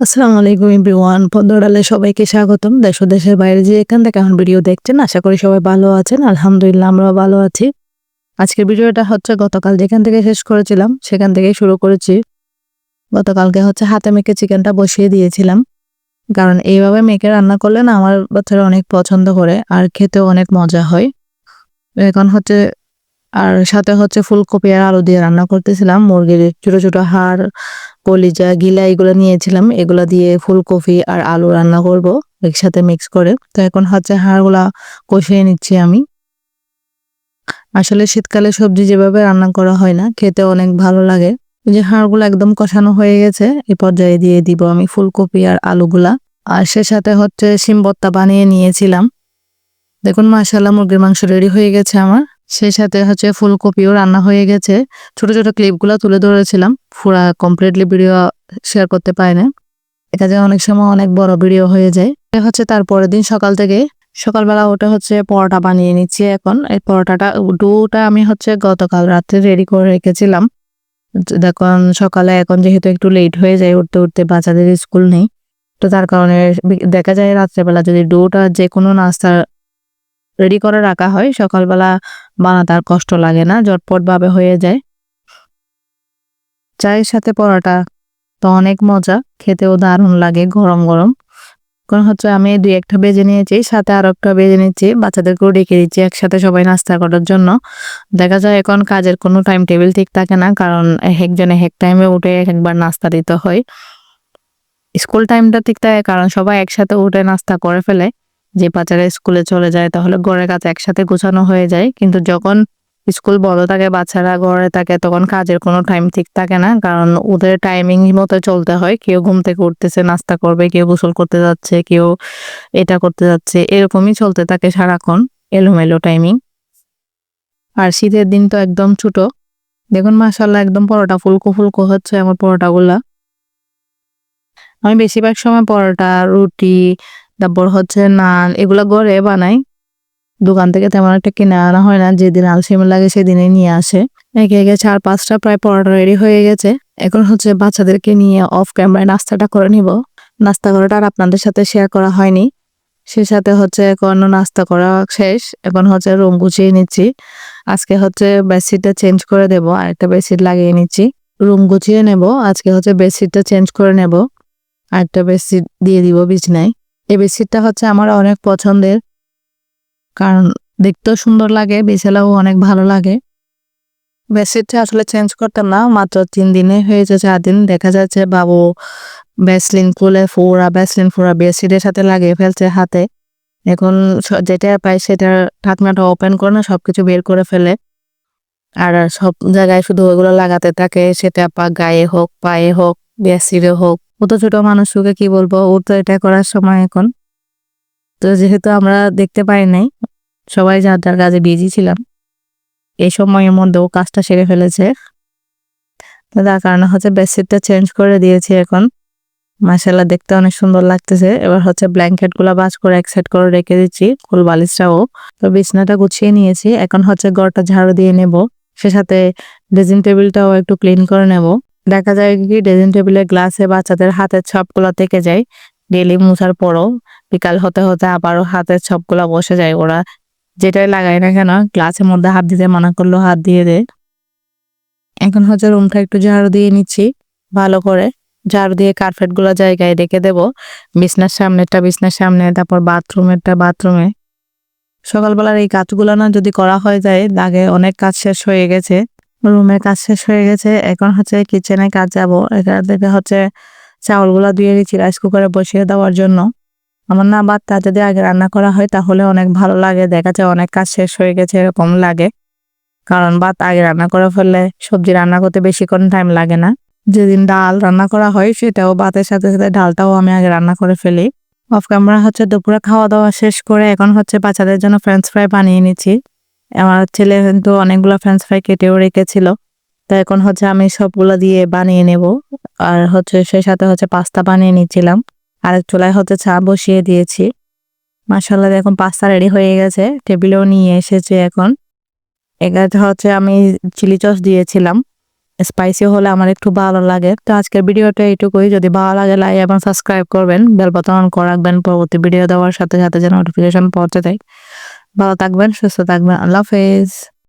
আসসালামু আলাইকুম এভরিওয়ান, পদ্মডালে সবাইকে স্বাগতম। দেশ ও দেশের বাইরে যে এখান থেকে এখন ভিডিও দেখছেন, আশা করি সবাই ভালো আছেন। আলহামদুলিল্লাহ, আমরাও ভালো আছি। আজকের ভিডিওটা হচ্ছে গতকাল যেখান থেকে শেষ করেছিলাম, সেখান থেকেই শুরু করেছি। গতকালকে হচ্ছে হাতে মেখে চিকেনটা বসিয়ে দিয়েছিলাম। কারণ এইভাবে মেখে রান্না করলে না আমার বাচ্চারা অনেক পছন্দ করে, আর খেতেও অনেক মজা হয়। এখন হচ্ছে আর সাথে হচ্ছে ফুলকপি আর আলু দিয়ে রান্না করতেছিলাম। মুরগির ছোট ছোট হাড়, কলিজা, গিলা এগুলো নিয়েছিলাম। এগুলো দিয়ে ফুলকপি আর আলু রান্না করব একসাথে মিক্স করে। তো এখন হচ্ছে হাড়গুলা কষিয়ে নিচ্ছি আমি। আসলে শীতকালে সবজি যেভাবে রান্না করা হয় না, খেতে অনেক ভালো লাগে। যে হাড়গুলো একদম কষানো হয়ে গেছে এই পর্যায়ে দিয়ে দিব আমি ফুলকপি আর আলুগুলা। আর সে সাথে হচ্ছে ভর্তা বানিয়ে নিয়েছিলাম। দেখুন মাশাল্লাহ মুরগির মাংস রেডি হয়ে গেছে আমার। সেই সাথে হচ্ছে ফুলকপিও রান্না হয়ে গেছে। ছোট ছোট ক্লিপগুলো তুলে ধরেছিলাম। পুরা কমপ্লিটলি ভিডিও শেয়ার করতে পারি না এটা যে অনেক সময় অনেক বড় ভিডিও হয়ে যায়। হচ্ছে তারপরের দিন সকাল থেকে। সকালবেলা ওটা হচ্ছে পরোটা বানিয়ে নিচ্ছি এখন। এই পরোটাটা ডোটা আমি হচ্ছে গতকাল রাত্রে রেডি করে রেখেছিলাম। দেখুন সকালে এখন যেহেতু একটু লেট হয়ে যায়, উঠতে উঠতে বাচ্চাদের স্কুল নেই। তো তার কারণে দেখা যায় রাত্রেবেলা যদি ডোটা যে কোনো নাস্তা রেডি করে রাখা হয়। সকালবেলা বানাতে আর কষ্ট লাগে না ঝটপট ভাবে হয়ে যায়। চায়ের সাথে পরোটা তো অনেক মজা, খেতেও দারুণ লাগে গরম গরম। এখন হচ্ছে আমি দুই একটা বেজে নিয়েছি, সাথে আর একটা বেজে নিচ্ছি, বাচ্চাদেরকেও ডেকে দিচ্ছি একসাথে সবাই নাস্তা করার জন্য। দেখা যায় এখন কাজের কোনো টাইম টেবিল ঠিক থাকে না, কারণ একজনে এক টাইমে উঠে এক একবার নাস্তা দিতে হয়। স্কুল টাইমটা ঠিক থাকে, কারণ সবাই একসাথে উঠে নাস্তা করে ফেলে। যে বাচ্চারা স্কুলে চলে যায়, তাহলে ঘরের কাজ একসাথে গোছানো হয়ে যায়। কিন্তু যখন স্কুল বড় থাকে, বাচ্চারা ঘরে থাকে, তখন কাজের কোনো টাইম ঠিক থাকে না। কারণ ওদের টাইমিং মতো চলতে হয়। কেউ ঘুম থেকে উঠতেছে, নাস্তা করবে, কেউ গোসল করতে যাচ্ছে, কেউ এটা করতে যাচ্ছে। এরকমই চলতে থাকে সারাক্ষণ, এলোমেলো টাইমিং আর শীতের দিন তো একদম ছোট। দেখুন মাসাল্লাহ একদম পরোটা ফুলকো ফুলকো হচ্ছে আমার পরোটাগুলা। আমি বেশিরভাগ সময় পরোটা, রুটি তারপর হচ্ছে নান, এগুলো ঘরে বানাই। দোকান থেকে তেমন একটা কিনে আনা হয় না, যেদিন আলসেমি লাগে সেদিনই নিয়ে আসে। একে একে চার পাঁচটা প্রায় পরোটা রেডি হয়ে গেছে। এখন হচ্ছে বাচ্চাদেরকে নিয়ে অফ ক্যামেরায় নাস্তাটা করে নিব। নাস্তা করাটা আর আপনাদের সাথে শেয়ার করা হয়নি। সে সাথে হচ্ছে এখন নাস্তা করা শেষ। এখন হচ্ছে রুম গুছিয়ে নিচ্ছি। আজকে হচ্ছে বেডশিটটা চেঞ্জ করে দেব। আরেকটা বেডশিট লাগিয়ে নিচ্ছি। রুম গুছিয়ে নেব। আজকে হচ্ছে বেডশিটটা চেঞ্জ করে নেব। আরেকটা বেডশিট দিয়ে দিব বিছনায়। এই বেডশিটটা হচ্ছে আমার অনেক পছন্দের। কারণ দেখতেও সুন্দর লাগে বিছালাও অনেক ভালো লাগে। বেডশিটটা আসলে চেঞ্জ করতাম না, মাত্র তিন দিনে হয়েছে চার দিন। দেখা যাচ্ছে বাবু ব্যাসলিন খুলে ফোড়া ব্যাসলিন ফোড়া বেডশিটের সাথে লাগিয়ে ফেলছে হাতে। এখন যেটা পাই সেটা ঢাকনাটা ওপেন করে না, সবকিছু বের করে ফেলে। আর সব জায়গায় শুধু ওইগুলো লাগাতে থাকে, সেটা পা গায়ে হোক, পায়ে হোক বেডশিটে হোক। ও তো ছোট মানুষকে কি বলব? ওর তো এটা করার সময় এখন। তো যেহেতু আমরা দেখতে পাই নাই, সবাই যার যার কাজে বিজি ছিলাম, এই সময়ের মধ্যে ও কাজটা সেরে ফেলেছে। তো তার কারণে হচ্ছে বেডশিটটা চেঞ্জ করে দিয়েছি এখন। মাসাল্লাহ দেখতে অনেক সুন্দর লাগতেছে। এবার হচ্ছে ব্ল্যাঙ্কেটগুলা বাজ করে এক সাইড করে রেখে দিচ্ছি, ফুল বালিশটাও। তো বিছনাটা গুছিয়ে নিয়েছি, এখন হচ্ছে ঘরটা ঝাড়ু দিয়ে নেব। সে সাথে ড্রেসিং টেবিলটাও একটু ক্লিন করে নেব। দেখা যায় কি ড্রেসিং টেবিলের গ্লাসে বাচ্চাদের হাতের ছাপগুলো থেকে যায়। ডেলি মুছার পরও বিকাল হতে হতে আবারও হাতের ছাপগুলো বসে যায়। ওরা যেটাই লাগায় না কেন গ্লাসের মধ্যে হাত দিতে মানা করল হাত দিয়ে দে এখন হচ্ছে রুমটা একটু ঝাড়ু দিয়ে নিচ্ছি, ভালো করে। ঝাড়ু দিয়ে কার্পেটগুলো জায়গায় রেখে দেব। বিছনার সামনেটা বিছনার সামনে, তারপর বাথরুমেরটা বাথরুমে সকালবেলার এই কাজগুলো না যদি করা হয়ে যায় লাগে অনেক কাজ শেষ হয়ে গেছে। রুমের কাজ শেষ হয়ে গেছে। এখন হচ্ছে কিচেনে কাজ যাব। এটা থেকে হচ্ছে চাউলগুলো ধুয়ে দিচ্ছি রাইস কুকারে বসিয়ে দেওয়ার জন্য। আমার না তা যদি আগে রান্না করা হয়, তাহলে অনেক ভালো লাগে। দেখা যায় অনেক কাজ শেষ হয়ে গেছে এরকম লাগে। কারণ ভাত আগে রান্না করে ফেললে সবজি রান্না করতে বেশিক্ষণ টাইম লাগে না। যেদিন ডাল রান্না করা হয়, সেটাও ভাতের সাথে সাথে ডালটাও আমি আগে রান্না করে ফেলি। অফ ক্যামেরা হচ্ছে দুপুরে খাওয়া দাওয়া শেষ করে এখন হচ্ছে বাচ্চাদের জন্য ফ্রেঞ্চ ফ্রাই বানিয়ে নিচ্ছি। আমার ছেলে কিন্তু অনেকগুলো ফ্রেঞ্চ ফ্রাই কেটেও রেখেছিল। তো এখন হচ্ছে আমি সবগুলো দিয়ে বানিয়ে নেব। আর হচ্ছে সেই সাথে হচ্ছে পাস্তা বানিয়ে নিচ্ছিলাম। আর এক চুলায় হচ্ছে চা বসিয়ে দিয়েছি। মাসাল্লাহ এখন পাস্তা রেডি হয়ে গেছে। টেবিলেও নিয়ে এসেছে এখন। এখানে হচ্ছে আমি চিলি চস দিয়েছিলাম। স্পাইসি হলে আমার একটু ভালো লাগে। তো আজকের ভিডিওটা এইটুকুই। যদি ভালো লাগে লাইক এবং সাবস্ক্রাইব করবেন। বেল বাটন অন করে রাখবেন। পরবর্তী ভিডিও দেওয়ার সাথে সাথে যেন নোটিফিকেশন পৌঁছে দেয়। ভালো থাকবেন, সুস্থ থাকবেন। আল্লাহ হাফেজ।